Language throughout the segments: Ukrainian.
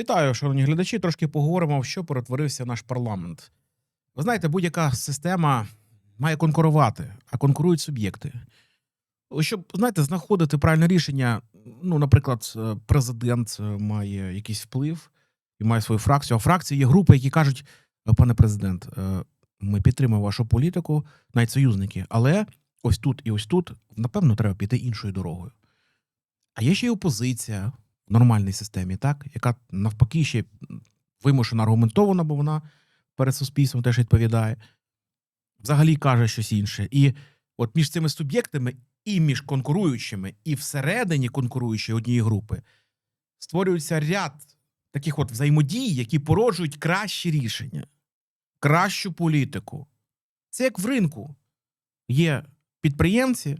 Вітаю, шановні глядачі. Трошки поговоримо, в що перетворився наш парламент. Ви знаєте, будь-яка система має конкурувати, а конкурують суб'єкти. Щоб знаєте, знаходити правильне рішення. Ну, наприклад, е, президент е, має якийсь вплив і має свою фракцію. А фракції є групи, які кажуть: «Е, пане президент, ми підтримуємо вашу політику, навіть союзники, але ось тут і ось тут, напевно, треба піти іншою дорогою. А є ще й опозиція нормальній системі, так, яка навпаки ще вимушено аргументована, бо вона перед суспільством теж відповідає, взагалі каже щось інше. І от між цими суб'єктами, і між конкуруючими, і всередині конкуруючої однієї групи створюється ряд таких от взаємодій, які породжують кращі рішення, кращу політику. Це як в ринку. Є підприємці,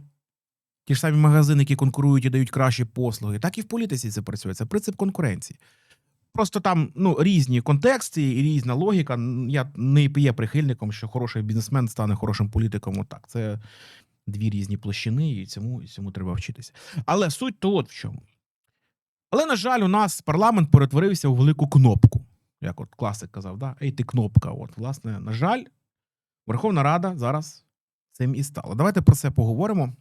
ті ж самі магазини, які конкурують і дають кращі послуги, так і в політиці це працює. Це принцип конкуренції. Просто там ну, різні контексти і різна логіка. Я не є прихильником, що хороший бізнесмен стане хорошим політиком. Отак. Це дві різні площини, і цьому, і цьому треба вчитися. Але суть то от в чому. Але, на жаль, у нас парламент перетворився у велику кнопку. Як от класик казав, да? ей ти кнопка. От, власне, на жаль, Верховна Рада зараз цим і стала. Давайте про це поговоримо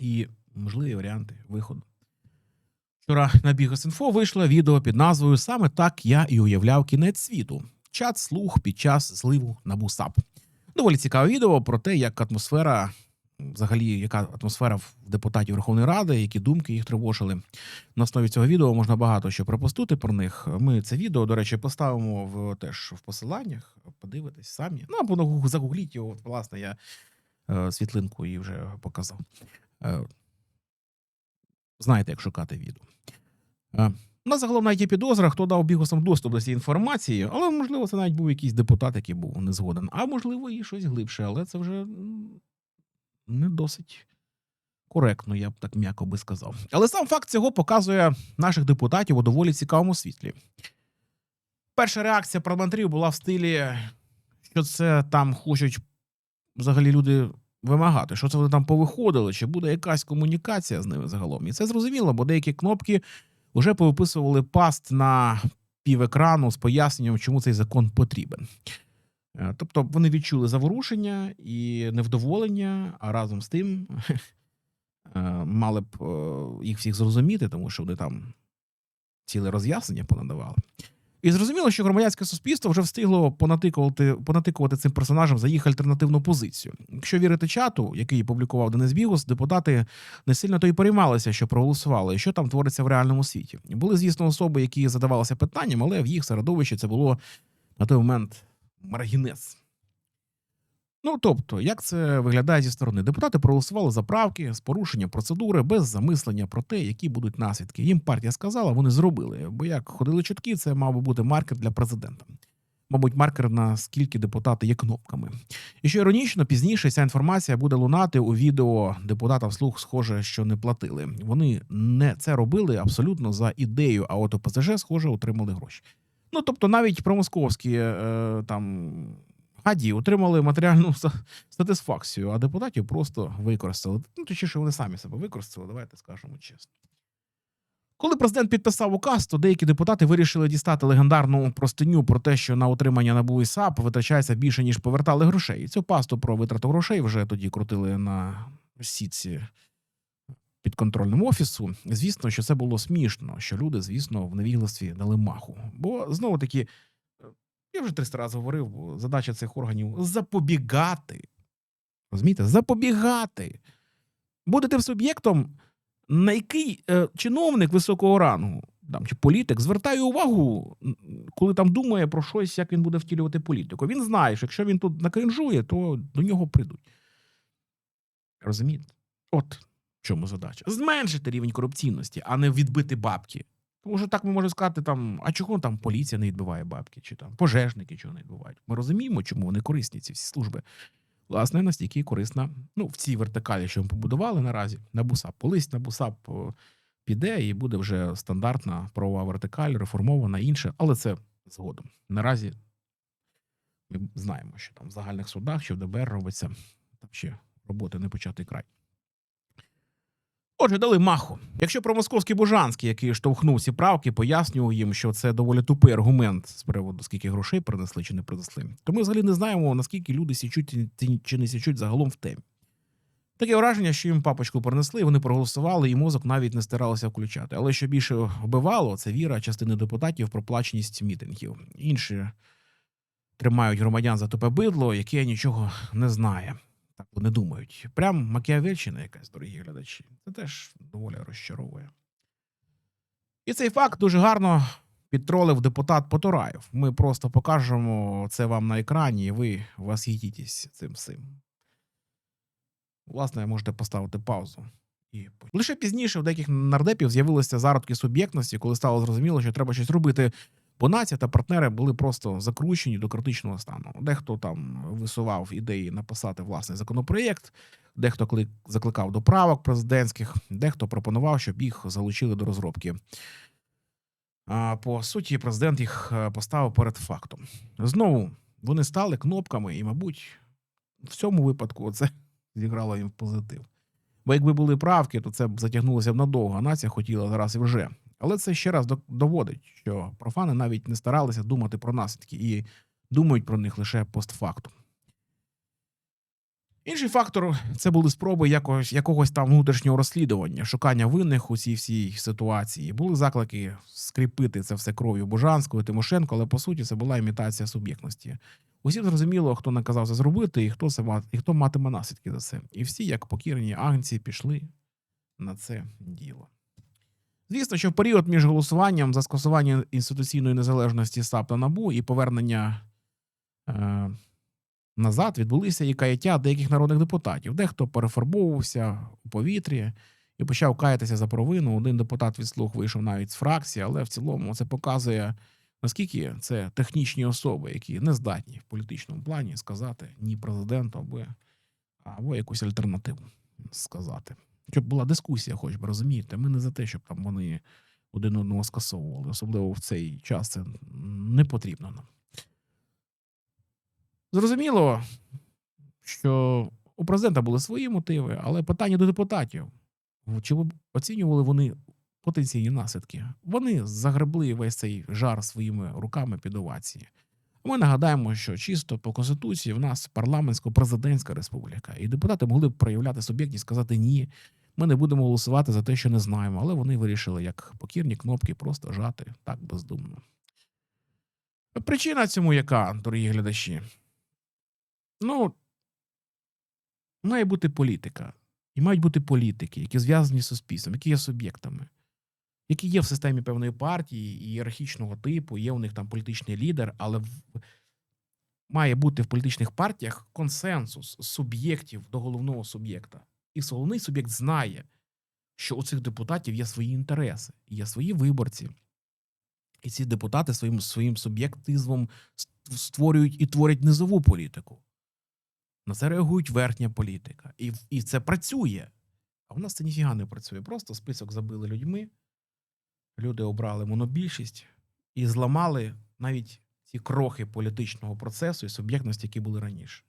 і можливі варіанти виходу. Вчора на Бігос.Інфо вийшло відео під назвою Саме так я і уявляв кінець світу. Чат слух під час зливу на бусап. Доволі цікаве відео про те, як атмосфера, взагалі, яка атмосфера в депутатів Верховної Ради, які думки їх тривожили. На основі цього відео можна багато що пропустити про них. Ми це відео, до речі, поставимо в теж в посиланнях. Подивитесь самі. Ну або загугліть його. Власне, я е, світлинку її вже показав. Е, знаєте, як шукати відео. Е, у нас загалом навіть є підозра, хто дав бігусам доступ до цієї інформації, але можливо це навіть був якийсь депутат, який був не згоден. А можливо, і щось глибше, але це вже не досить коректно, я б так м'яко би сказав. Але сам факт цього показує наших депутатів у доволі цікавому світлі. Перша реакція парламентарів була в стилі, що це там хочуть взагалі люди вимагати, що це вони там повиходили, чи буде якась комунікація з ними загалом. І це зрозуміло, бо деякі кнопки вже повиписували паст на півекрану з поясненням, чому цей закон потрібен. Е, Тобто вони відчули заворушення і невдоволення, а разом з тим е, мали б е, їх всіх зрозуміти, тому що вони там ціле роз'яснення понадавали. І зрозуміло, що громадянське суспільство вже встигло понатикувати, понатикувати цим персонажам за їх альтернативну позицію. Якщо вірити чату, який публікував Денис Бігус, депутати не сильно то й переймалися, що проголосували, і що там твориться в реальному світі. Були, звісно, особи, які задавалися питанням, але в їх середовищі це було на той момент маргінес. Ну тобто, як це виглядає зі сторони? Депутати проголосували за правки з порушенням процедури без замислення про те, які будуть наслідки. Їм партія сказала, вони зробили. Бо як ходили чутки, це мав би бути маркер для президента. Мабуть, маркер на скільки депутати є кнопками. І що іронічно, пізніше ця інформація буде лунати у відео депутата вслух, схоже, що не платили. Вони не це робили абсолютно за ідею, а от ОПЗЖ, схоже, отримали гроші. Ну тобто, навіть промосковські е, там гаді отримали матеріальну сатисфакцію, а депутатів просто використали. Ну, точніше, вони самі себе використали, давайте скажемо чесно. Коли президент підписав указ, то деякі депутати вирішили дістати легендарну простиню про те, що на утримання НАБУ і САП витрачається більше, ніж повертали грошей. І цю пасту про витрату грошей вже тоді крутили на сітці підконтрольному офісу. Звісно, що це було смішно, що люди, звісно, в невігластві дали маху. Бо знову таки, я вже 300 разів говорив, задача цих органів запобігати. Розумієте, запобігати. Будете суб'єктом, на який е, чиновник високого рангу там, чи політик звертає увагу, коли там думає про щось, як він буде втілювати політику. Він знає, що якщо він тут накринжує, то до нього прийдуть. Розумієте? От в чому задача. Зменшити рівень корупційності, а не відбити бабки. Тому що так ми можемо сказати, там, а чого там поліція не відбиває бабки, чи там пожежники чого не відбувають. Ми розуміємо, чому вони корисні, ці всі служби. Власне, настільки корисна ну, в цій вертикалі, що ми побудували наразі, на БУСАП. Колись на БУСАП піде і буде вже стандартна правова вертикаль, реформована інша, але це згодом. Наразі ми знаємо, що там в загальних судах чи в ДБР робиться там ще роботи не початий край. Отже, дали маху. Якщо про московський Бужанський, який штовхнув ці правки, пояснював їм, що це доволі тупий аргумент з приводу скільки грошей принесли чи не принесли, то ми взагалі не знаємо, наскільки люди січуть чи не січуть загалом в темі. Таке враження, що їм папочку принесли, вони проголосували, і мозок навіть не старалися включати. Але що більше вбивало, це віра частини депутатів в проплаченість мітингів. Інші тримають громадян за тупе бидло, яке нічого не знає. Вони думають. Прям Макіавельщина якась, дорогі глядачі. Це теж доволі розчаровує. І цей факт дуже гарно підтролив депутат Потураєв. Ми просто покажемо це вам на екрані, і ви восхитітесь цим всім. Власне, можете поставити паузу. І лише пізніше в деяких нардепів з'явилися зародки суб'єктності, коли стало зрозуміло, що треба щось робити. Бо нація та партнери були просто закручені до критичного стану. Дехто там висував ідеї написати власний законопроєкт, дехто закликав до правок президентських, дехто пропонував, щоб їх залучили до розробки. А по суті, президент їх е, поставив перед фактом. Знову вони стали кнопками, і, мабуть, в цьому випадку це зіграло їм в позитив. Бо якби були правки, то це б затягнулося б надовго, нація хотіла зараз і вже. Але це ще раз доводить, що профани навіть не старалися думати про наслідки і думають про них лише постфактум. Інший фактор це були спроби якогось, якогось там внутрішнього розслідування, шукання винних у цій всій ситуації. Були заклики скріпити це все кров'ю Бужанського, Тимошенко, але по суті це була імітація суб'єктності. Усім зрозуміло, хто наказав це зробити, і хто це і хто матиме наслідки за це. І всі, як покірні агнці, пішли на це діло. Звісно, що в період між голосуванням за скасування інституційної незалежності САП та НАБУ і повернення е, назад відбулися і каяття деяких народних депутатів. Дехто перефарбовувався у повітрі і почав каятися за провину. Один депутат від слуг вийшов навіть з фракції, але в цілому це показує, наскільки це технічні особи, які не здатні в політичному плані сказати ні президенту або, або якусь альтернативу сказати. Щоб була дискусія, хоч би розумієте. Ми не за те, щоб там вони один одного скасовували. Особливо в цей час це не потрібно нам. Зрозуміло, що у президента були свої мотиви, але питання до депутатів: чи оцінювали вони потенційні наслідки? Вони загребли весь цей жар своїми руками під овації. Ми нагадаємо, що чисто по конституції в нас парламентсько-президентська республіка, і депутати могли б проявляти суб'єктність, сказати ні. Ми не будемо голосувати за те, що не знаємо, але вони вирішили, як покірні кнопки, просто жати так бездумно. Причина цьому яка, дорогі глядачі? Ну, має бути політика. І мають бути політики, які зв'язані з суспільством, які є суб'єктами, які є в системі певної партії, ієрархічного типу, є у них там політичний лідер, але в... має бути в політичних партіях консенсус суб'єктів до головного суб'єкта. І головний суб'єкт знає, що у цих депутатів є свої інтереси, є свої виборці. І ці депутати своїм своїм суб'єктизмом створюють і творять низову політику. На це реагують верхня політика. І, і це працює. А в нас це ніфіга не працює. Просто список забили людьми, люди обрали монобільшість і зламали навіть ці крохи політичного процесу і суб'єктності, які були раніше.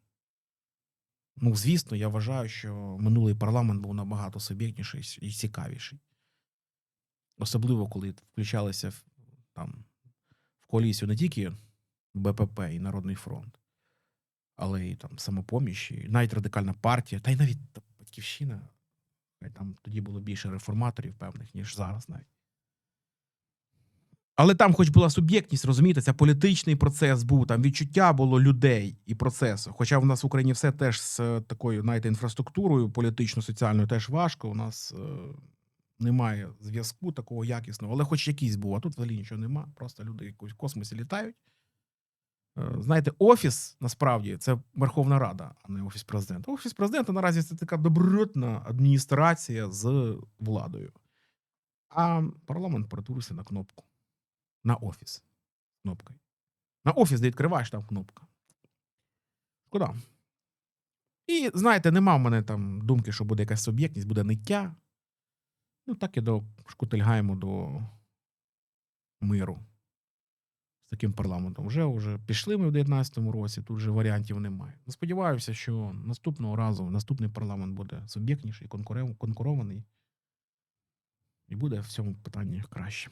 Ну, звісно, я вважаю, що минулий парламент був набагато суб'єктніший і цікавіший. Особливо, коли включалися там, в коаліцію не тільки БПП і Народний фронт, але і там самопоміч, і навіть радикальна партія, та й навіть та, батьківщина. Там тоді було більше реформаторів певних, ніж зараз навіть. Але там, хоч була суб'єктність, розумієте, це політичний процес був, там відчуття було людей і процесу. Хоча в нас в Україні все теж з е, такою, знаєте, інфраструктурою політично-соціальною теж важко. У нас е, немає зв'язку такого якісного, але хоч якийсь був, а тут взагалі нічого нема. Просто люди якось в космосі літають. Е, Знаєте, офіс насправді це Верховна Рада, а не офіс президента. Офіс президента наразі це така добротна адміністрація з владою. А парламент перетворився на кнопку. На офіс. Кнопкою. На офіс, де відкриваєш там кнопка. Шкода. І знаєте, нема в мене там думки, що буде якась суб'єктність, буде ниття. Ну, так і до шкутильгаємо до миру з таким парламентом. Вже вже пішли ми в 19-му році, тут вже варіантів немає. Ну, Сподіваюся, що наступного разу наступний парламент буде суб'єктніший, конкурований. І буде в цьому питанні краще.